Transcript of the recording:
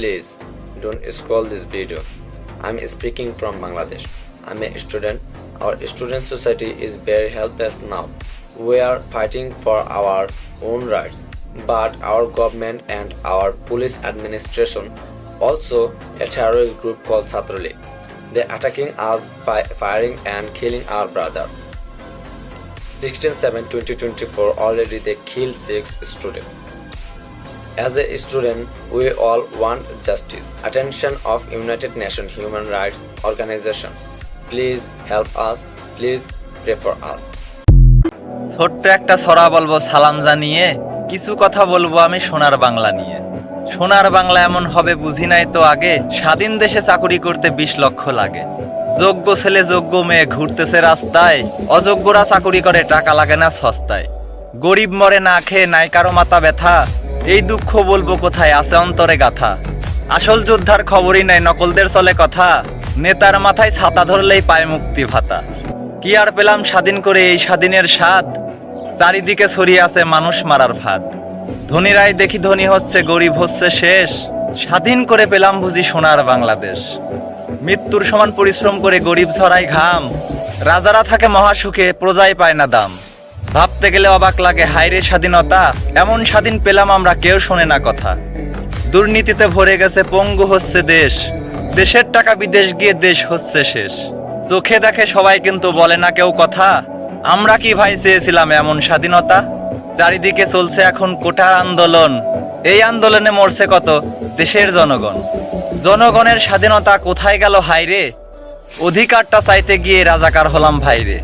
Please don't scroll this video. I'm speaking from Bangladesh. I'm a student. Our student society is very helpless now. We are fighting for our own rights, but our government and our police administration also a terrorist group called Satrali. They're attacking us, fi- firing and killing our brother. 16 7 2024 already they killed six students. As a student, we all want justice. Attention of United Nations Human Rights Organization. Please help us. Please pray for us. ছোট্ট একটা ছড়া বলব সালাম জানিয়ে কিছু কথা বলব আমি সোনার বাংলা নিয়ে সোনার বাংলা এমন হবে বুঝি নাই তো আগে স্বাধীন দেশে চাকুরি করতে বিশ লক্ষ লাগে যোগ্য ছেলে যোগ্য মেয়ে ঘুরতেছে রাস্তায় অযোগ্যরা চাকুরি করে টাকা লাগে না সস্তায় গরিব মরে না খেয়ে নাই কারও মাথা ব্যথা এই দুঃখ বলব কোথায়? আছে অন্তরে গাথা। আসল যোদ্ধার খবরই নাই, নকলদের চলে কথা। নেতার মাথায় ছাতা ধরলেই পায় মুক্তি ভাতা। কি আর পেলাম স্বাধীন করে এই স্বাধীনের স্বাদ? চারিদিকে ছড়িয়ে আছে মানুষ মারার ভাত। ধনীরাই দেখি ধনী হচ্ছে, গরিব হচ্ছে শেষ। স্বাধীন করে পেলাম বুঝি সোনার বাংলাদেশ। মৃত্যুর সমান পরিশ্রম করে গরিব ছড়াই ঘাম। রাজারা থাকে মহাসুখে, প্রজাই পায় না দাম। ভাবতে গেলে অবাক লাগে হাইরে স্বাধীনতা, এমন স্বাধীন পেলাম আমরা, কেউ শোনে না কথা। দুর্নীতিতে ভরে গেছে পঙ্গু হচ্ছে দেশ, দেশের টাকা বিদেশ গিয়ে দেশ হচ্ছে শেষ। চোখে দেখে সবাই কিন্তু বলে না কেউ কথা, আমরা কি ভাই চেয়েছিলাম এমন স্বাধীনতা? চারিদিকে চলছে এখন কোটার আন্দোলন, এই আন্দোলনে মরছে কত দেশের জনগণ? জনগণের স্বাধীনতা কোথায় গেল হাইরে অধিকারটা চাইতে গিয়ে রাজাকার হলাম ভাইরে